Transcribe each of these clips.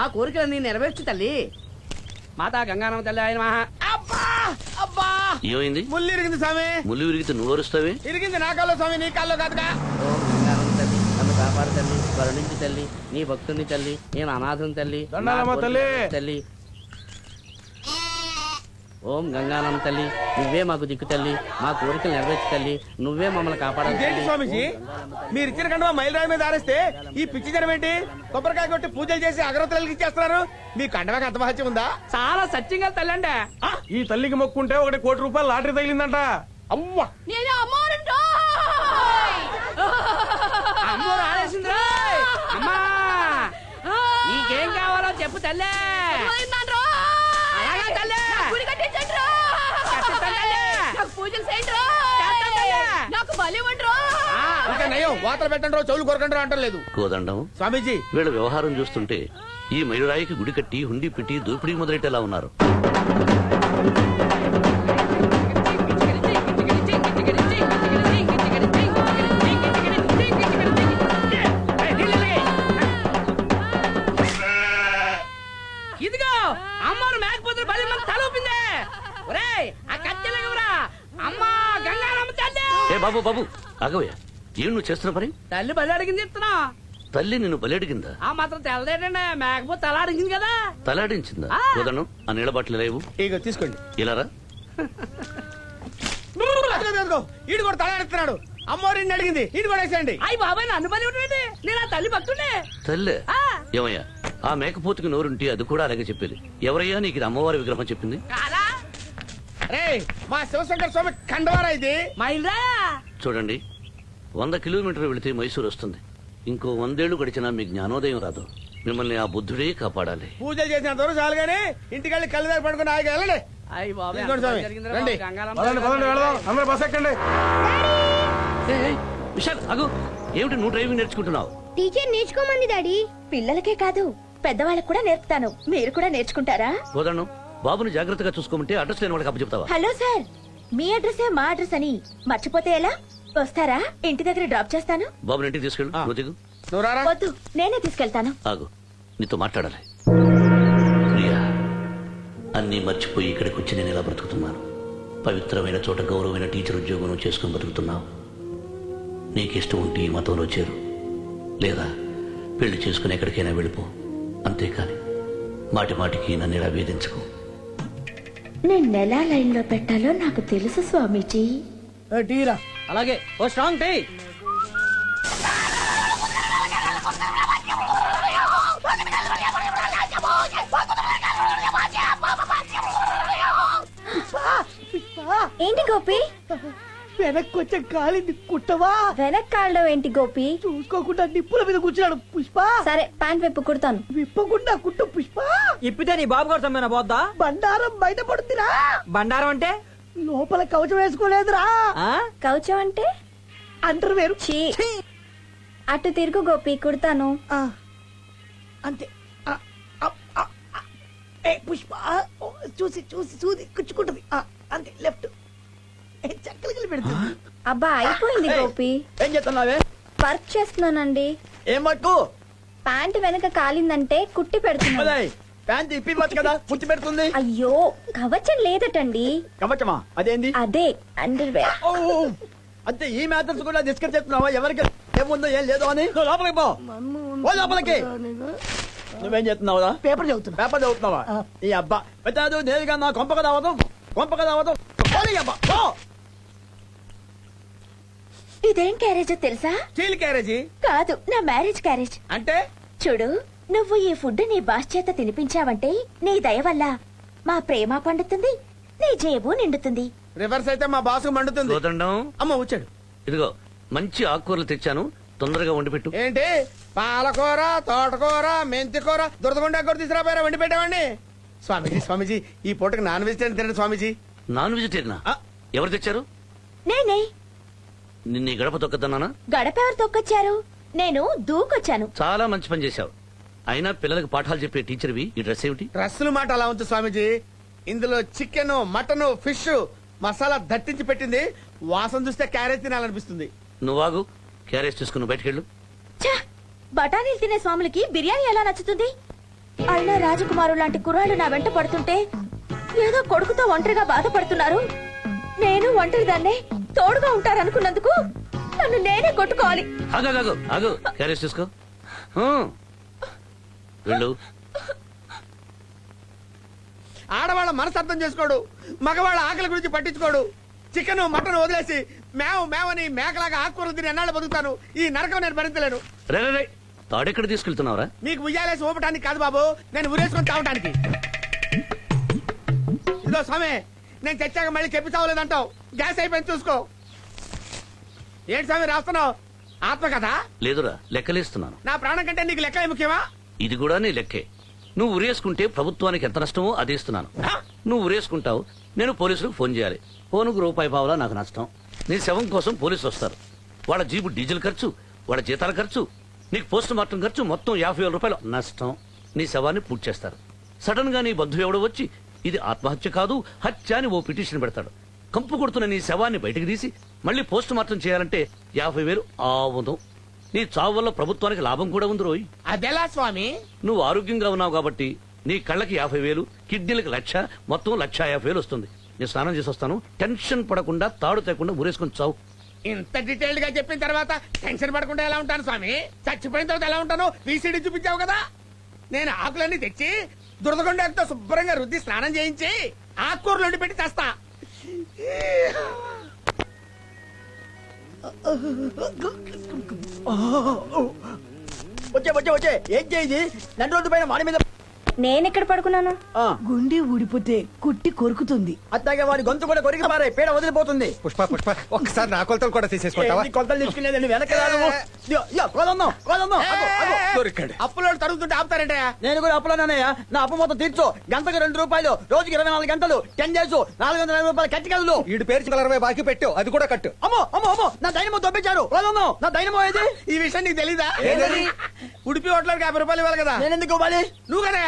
మా కోరికలన్నీ నెరవేర్చు తల్లి. మాతా గంగానమ్మ తల్లి ఆయన మహా. అబ్బా! అబ్బా! ఏమైంది? ముళ్ళు ఇరిగింది స్వామి. ముళ్ళు విరిగితే నువ్వు అరుస్తావే? ఇరిగింది నా కాల్లో స్వామి నీ కాల్లో కాదుగా. ఓం గంగానమ్మ తల్లి నన్ను కాపాడు తల్లి కరుణించి తల్లి నీ భక్తుని తల్లి నేను అనాథం తల్లి నా తల్లి. ఓం గంగానమ్మ తల్లి నువ్వే మాకు దిక్కు తల్లి మా కోరికలు నెరవేర్చు తల్లి నువ్వే మమ్మల్ని కాపాడాలి. స్వామిజీ? మీరు ఇచ్చిన కండువా మైలురాయి మీద ఆరేస్తే ఈ పిచ్చి జనం ఏంటి? కొబ్బరికాయ కొట్టి పూజలు చేసి అగరవతలకి ఇచ్చేస్తున్నారు. మీ కండవాకి అంత మహత్యం ఉందా? చాలా సత్యంగా తల్లి అండి ఈ తల్లికి మొక్కుంటే ఒకటి కోటి రూపాయలు లాటరీ తగిలిందంట. అవ్వా! అమ్మోరు అమ్మో నీకేం కావాలో చెప్పు తల్లే. అలాగా తల్లే. గుడి కట్టించండి. నాకు పూజలు చేయండి చేస్తాను తల్లే. నాకు బలి ఇవ్వండి ఆ, ఇంకా నయం వాతలు పెట్టండి రో చెవులు కొరకండి రో అంటలేదు కోదండం? స్వామీజీ. వీళ్ళ వ్యవహారం చూస్తుంటే ఈ మయూరాయికి గుడి కట్టి హుండీ పెట్టి దోపిడీ మొదలెట్టేలా ఉన్నారు. బాబు బాబు. ఆగవయ్యా. ఏం నువ్వు చేస్తున్న పని తల్లి బలి అడిగింది ఇస్తున్నా తల్లి నిన్ను బలెడిగిందా ఆ మాత్రం తెల్లదేటండి. మేకపోతే తల అడిగింది కదా. తలాడించిందా ఆ. కోదండం ఆ నీళ్ళ బాటలు లేవు ఇక తీసుకోండి. ఇలారా అదిగో, అదిగో, ఈడు కూడా తలాడుతున్నాడు అమ్మోరిని అడిగింది. ఈడు కూడా వేసేయండి. అయ్యి బాబాయ్ నన్ను బలి ఉంటుంది నేను ఆ తల్లి భక్తుండే తల్లే. ఆ. ఏమయ్యా? ఆ మేకపోతుకి నోరుంటే అది కూడా అలాగే చెప్పేది. ఎవరయ్యా నీకు ఇది అమ్మవారి విగ్రహం చెప్పింది? మా శివశంకర స్వామి కండవారా ఇది? మైల్రా! చూడండి వంద కిలోమీటర్లు వెళితే మైసూరు వస్తుంది. ఇంకో వందేళ్ళు గడిచినా మీ జ్ఞానోదయం రాదు. మిమ్మల్ని ఆ బుద్ధుడే కాపాడాలి. పూజలు చేసినంత వరకు చాలు కానీ ఇంటికి వెళ్ళి కళ్ళు దగ్గర పడుకుని ఆగి వెళ్ళండి. అయ్యి బాబాయ్ ఇదిగోండి స్వామి, జరిగిందిరా రండి. బాబు, గంగారమ్మ పదండి పదండి వెళదాం. అందరూ బస్ ఎక్కండి. ఏయ్, ఏయ్, విశాల్ అగు ఏమిటి నువ్వు డ్రైవింగ్ నేర్చుకుంటున్నావు? టీచర్ నేర్చుకోమంది డాడీ. పిల్లలకే కాదు పెద్దవాళ్ళకు కూడా నేర్పుతాను. మీరు కూడా నేర్చుకుంటారా? కోదండం బాబుని జాగ్రత్తగా చూసుకోమంటే అడ్రస్ లేని వాళ్ళకి అప్పచెప్తావా హలో సార్ మీ అడ్రసే మా అడ్రస్ అని. మర్చిపోతే ఎలా? వస్తారా? ఇంటి దగ్గర డ్రాప్ చేస్తాను. బాబుని ఇంటికి తీసుకెళ్ళు. ఆ. నువ్వు దిగు. నువ్వు రారా? వద్దు నేనే తీసుకెళ్తాను. ఆగు. నీతో మాట్లాడాలి. ప్రియా అన్నీ మర్చిపోయి ఇక్కడికి వచ్చి నేను ఇలా బ్రతుకుతున్నాను? పవిత్రమైన చోట గౌరవమైన టీచర్ ఉద్యోగం చేసుకుని బ్రతుకుతున్నావు. నీకు ఇష్టం ఉంటే ఈ మతంలో చేరు. లేదా పెళ్ళి చేసుకుని ఎక్కడికైనా వెళ్ళిపో. అంతేకాని మాటి మాటికి నన్ను ఇలా వేధించుకో. నేను ఎలా లైన్లో పెట్టాలో నాకు తెలుసు స్వామీజీ. టీరా అలాగే ఓ స్ట్రాంగ్ టీ. ఏంటి గోపి? వెనక్కి వచ్చే కాలింది కుట్టవా వెనక్కాళ్ళలో ఏంటి గోపి? చూసుకోకుండా నిప్పుల మీద కూర్చున్నాడు పుష్ప. సరే ప్యాంట్ వైపు కుడతాను. విప్పకుండా కుట్టు పుష్ప. ఇప్పితే నీ బాబు కూడా సమ్మెన పోద్దా? బండారం బయట పడుతురా బండారం అంటే? లోపల కవచం వేసుకోలేదురా. ఆ? కౌచం అంటే? అంటారు వేరు. చీ అటు తిరుగు గోపి కుడతాను. ఆ, అంతే. ఆ, ఆ, ఆ, ఆ. ఏ పుష్ప ఆ, ఓ, చూసి చూసి చూసి కుచ్చుకుంటది. ఆ, అంతే లెఫ్ట్. పెడుతుంది. అబ్బా అయిపోయింది గోపి. ఏం చేస్తున్నావే? వర్క్ చేస్తున్నానండి. ఏం పట్టు ప్యాంట్ వెనక కాలిందంటే కుట్టి పెడుతున్నాను. ప్యాంట్ ఇప్పివచ్చు కదా పుచ్చి పెడుతుంది. అయ్యో కవచం లేదటండి. కవచమా? అదేంది? అదే అండర్ వేర్ అంతే ఈ మ్యాటర్స్ కూడా డిస్కస్ చేస్తున్నావా? ఎవరికి ఏముందో ఏం లేదు అని? నువ్వు లోపలికి పో. ఓ లోపలికి. నువ్వేం చేస్తున్నావురా? పేపర్ చదువుతున్నా. పేపర్ చదువుతున్నావా? ఈ అబ్బా. పెట్టాదు నేరుగా నా కొంపక రావడం కొంపక పోనీ అబ్బా పో. ఇదేం క్యారేజో తెలుసా? Steel carriage? కాదు నా మ్యారేజ్ క్యారేజ్. అంటే? చూడు నువ్వు ఈ ఫుడ్ నీ బాస్ చేత తినిపించావంటే నీ దయ వల్ల మా ప్రేమ పండుతుంది నీ జేబు నిండుతుంది. రివర్స్ అయితే మా బాసు మండుతుంది. కోదండం అమ్మ వచ్చాడు. ఇదిగో మంచి ఆకుకూరలు తెచ్చాను. తొందరగా వండి పెట్టు. ఏంటి? పాలకూర తోటకూర మెంతికూర దురదగుండా కూర తీసుకురాపోయారా? వండి పెట్టామండి స్వామీజీ స్వామీజీ ఈ పూటకి నాన్ వెజిటేరియన్ తినండి స్వామీజీ. నాన్ వెజిటేరియనా. ఎవరు తెచ్చారు? నేనే. నిన్న గడప తొక్కదన్నానా గడప ఎవరు తొక్కొచ్చారు? నేను దూకొచ్చాను. చాలా మంచి పని చేశావు. అయినా పిల్లలకు పాఠాలు చెప్పే టీచర్వి ఈ డ్రెస్ ఏమిటి? డ్రస్సుల మాట అలా ఉంచు స్వామీజీ. ఇందులో చికెన్ మటన్ ఫిష్ మసాలా దట్టించి పెట్టింది. వాసన చూస్తే క్యారెట్ తినాలనిపిస్తుంది. నువ్వాగు క్యారేజ్ తీసుకుని బయటకెళ్ళు. ఛ! బఠానీలు తినే స్వాములకి బిర్యానీ ఎలా నచ్చుతుంది? అయినా రాజకుమారు లాంటి కుర్రాళ్ళు నా వెంట పడుతుంటే ఏదో కొడుకుతో ఒంటరిగా బాధపడుతున్నారు. నేను ఒంటరి దాన్నే తోడుగా ఉంటారనుకున్నందుకు నన్ను నేనే కొట్టుకోవాలి. ఆగు ఆగు ఆగు క్యారేజ్ తీసుకో. హ్మ్. వెళ్ళు. ఆడవాళ్ళ మనసు అర్థం చేసుకోడు. మగవాళ్ళ ఆకలి గురించి పట్టించుకోడు. చికెన్ మటన్ వదిలేసి మేవ మేవని మేకలాగా ఆకుకూరలు తిని ఎన్నాళ్ళు బతుకుతాను? ఈ నరకం నేను భరించలేను. రే రే, రే తాడెక్కడ తీసుకెళ్తున్నావురా? మీకు ఉయ్యాలేసి ఊపటానికి కాదు బాబు. నేను ఉరేసుకొని తాగటానికి. ఇదో స్వామి నేను చచ్చాక మళ్ళీ చెప్పి చావలేదంటావు. గ్యాస్ అయిపోయింది చూసుకో. ఏంటి స్వామి రాస్తున్నావు? ఆత్మకథ? లేదురా లెక్కలేస్తున్నాను. నా ప్రాణం కంటే నీకు లెక్క ముఖ్యమా? ఇది కూడా నీ లెక్కే. నువ్వు ఉరేసుకుంటే ప్రభుత్వానికి ఎంత నష్టమో అది ఇస్తున్నాను. నువ్వు ఉరేసుకుంటావు నేను పోలీసులకు ఫోన్ చేయాలి. ఫోనుకు రూపాయి పావులా నాకు నష్టం. నీ శవం కోసం పోలీసులు వస్తారు. వాళ్ళ జీపు డీజిల్ ఖర్చు వాళ్ళ జీతాల ఖర్చు నీకు పోస్ట్ మార్టం ఖర్చు మొత్తం యాభై వేల రూపాయలు. నష్టం. నీ శవాన్ని పూర్తి చేస్తారు. సడన్గా నీ బంధువు ఎవడో వచ్చి ఇది ఆత్మహత్య కాదు హత్య అని ఓ పిటిషన్ పెడతాడు. కంపు కొడుతున్న నీ శవాన్ని బయటకు తీసి మళ్ళీ పోస్ట్ మార్టం చేయాలంటే యాభై వేలు ఆవును నీ చావు వల్ల ప్రభుత్వానికి లాభం కూడా ఉంది రోయ్. అదెలా స్వామి? నువ్వు ఆరోగ్యంగా ఉన్నావు కాబట్టి నీ కళ్ళకి యాభై వేలు కిడ్నీలకు లక్ష మొత్తం లక్ష యాభై వేలు వస్తుంది. నేను స్నానం చేసి వస్తాను. టెన్షన్ పడకుండా తాడు తేకుండా ఊరేసుకొని చావు. ఇంత డీటెయిల్డ్గా చెప్పిన తర్వాత టెన్షన్ పడకుండా ఎలా ఉంటాను స్వామి? చచ్చిపోయిన తర్వాత ఎలా ఉంటాను? వీసీడీ చూపించావు కదా? నేను ఆకులన్నీ తెచ్చి దురదగొండతో శుభ్రంగా రుద్ది స్నానం చేయించి ఆకుకూరలు వండి పెట్టి తెస్తా. వచ్చే వచ్చే వచ్చే. ఏం చేయి రెండు రోజు పైన వాడి మీద నేనెక్కడ పడుకున్నాను? ఆ, గుండె ఊడిపోతే కుట్టి కొరుకుతుంది. అట్లాగే వాడి గొంతు కూడా కొరికి పారే పేడ వదిలిపోతుంది. పుష్ప పుష్ప ఒక్కసారి నా కొలతలు కూడా తీసేసుకుంటావా ఏంటి కొలతలు తీసుకునేదండి వెనక రాను. ఇదిగో, ఇదిగో, కోదన్నం, కోదన్నం. అగో, అగో. దొరికాడు. అప్పులో తరుగుతుంటే ఆపుతారంటే? నేను కూడా అప్పులోనన్నయ్య నా అప్పు మొత్తం తీర్చు. గంటకు రెండు రూపాయలు రోజుకి ఇరవై నాలుగు గంటలు. టెన్ డేస్ నాలుగు వందల యాభై రూపాయలు కట్టి కదలు. ఈడు పేరు అరవై బాకీ పెట్టు అది కూడా కట్టు. అమ్మో అమ్మో అమ్మో నా దైనమో దొబ్బించారు నా దైనమో ఏది ఈ విషయం నీకు తెలీదా? ఉడిపి హోటల్కి యాభై రూపాయలు ఇవ్వాలి కదా. నేను ఎందుకు ఇవ్వాలి? నువ్వు కదా.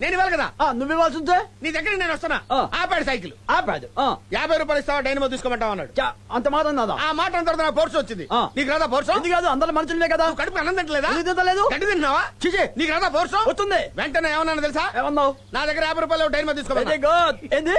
నేను ఇవ్వాలి కదా. ఆ, నువ్వు ఇవ్వాల్సి ఉంటే నీ దగ్గర నేను వస్తున్నా. ఆ. ఆపాడు సైకిల్. ఆపాదు ఆ, యాభై రూపాయలు ఇస్తావా డైనమో తీసుకోమంటావు అన్నాడు. అంత మాత్రం నాదా ఆ మాట అన్న తర్వాత నాకు పోర్సు వచ్చింది. ఆ. నీకు రాదా పోర్సు ఇది కాదు? అందరు మనుషులే కదా. కడుపు అన్నం తింటలేదా? తింటలేదు? గడ్డి తింటున్నావా చిచి నీకు రాదా పోర్సు వస్తుంది. వెంటనే ఏమన్నా తెలుసా? ఏమన్నావు? నా దగ్గర యాభై రూపాయలు డైనమో గుడ్. ఏంది?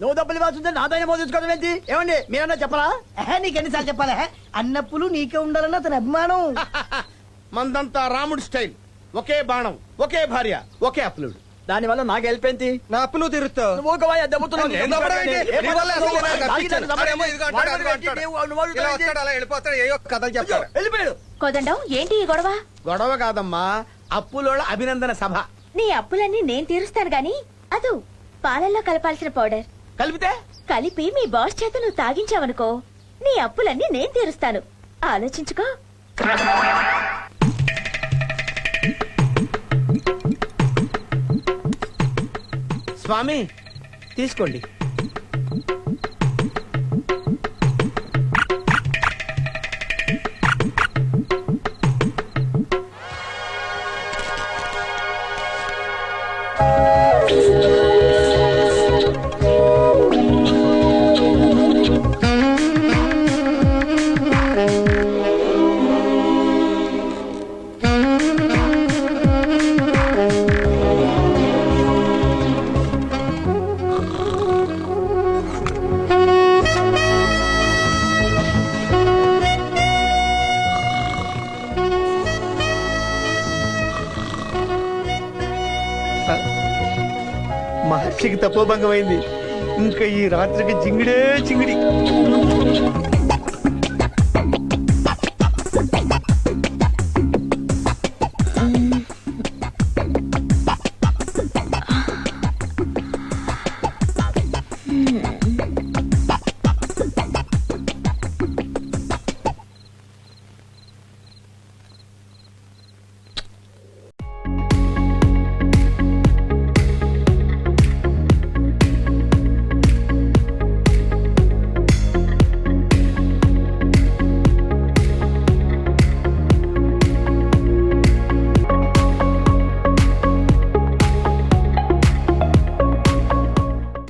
నువ్వు డబ్బులు ఇవ్వాల్సి ఉంటే నా దైనమో తీసుకోవడం ఏంటి? ఏమండి మీరన్నా చెప్పరా ఎహే, నీకెన్నిసార్లు చెప్పాలా? అన్నప్పులు నీకే ఉండాలన్న అతని అభిమానం. మందంతా రాముడి స్టైల్. ఒకే బాణం ఒకే భార్య ఒకే అప్లుడు. దాని వల్ల నాకు ఏంటి? నా అప్పు నువ్వు తీరుస్తావు. నువ్వు ఒక వాయి దెబ్బతున్నావు. నేను దెబ్బడం ఏంటి? నీ వల్ల అసలు పని నాకు నువ్వు తప్పించాడు. దెబ్బడం అరేమో ఇదిగో అంటాడు, వాడు అదిగో పెట్టి అంటాడు. నువ్వు- నువ్వు ఇలా పెట్టి వస్తాడు అలా వెళ్ళిపోతాడు ఏయో కథలు చెప్తాడు. వెళ్ళిపోయాడు. కోదండం ఏంటి ఈ గొడవ? గొడవ కాదమ్మా అప్పులోళ్ళ అభినందన సభ. నీ అప్పులన్నీ నేను తీరుస్తాను గాని అదు పాలల్లో కలపాల్సిన పౌడర్. కలిపితే? కలిపి మీ బాస్ చేత నువ్వు తాగించావనుకో నీ అప్పులన్నీ నేను తీరుస్తాను. ఆలోచించుకో. స్వామి తీసుకోండి. మహర్షికి తపోభంగమైంది. ఇంకా ఈ రాత్రికి జింగిడే జింగిడి.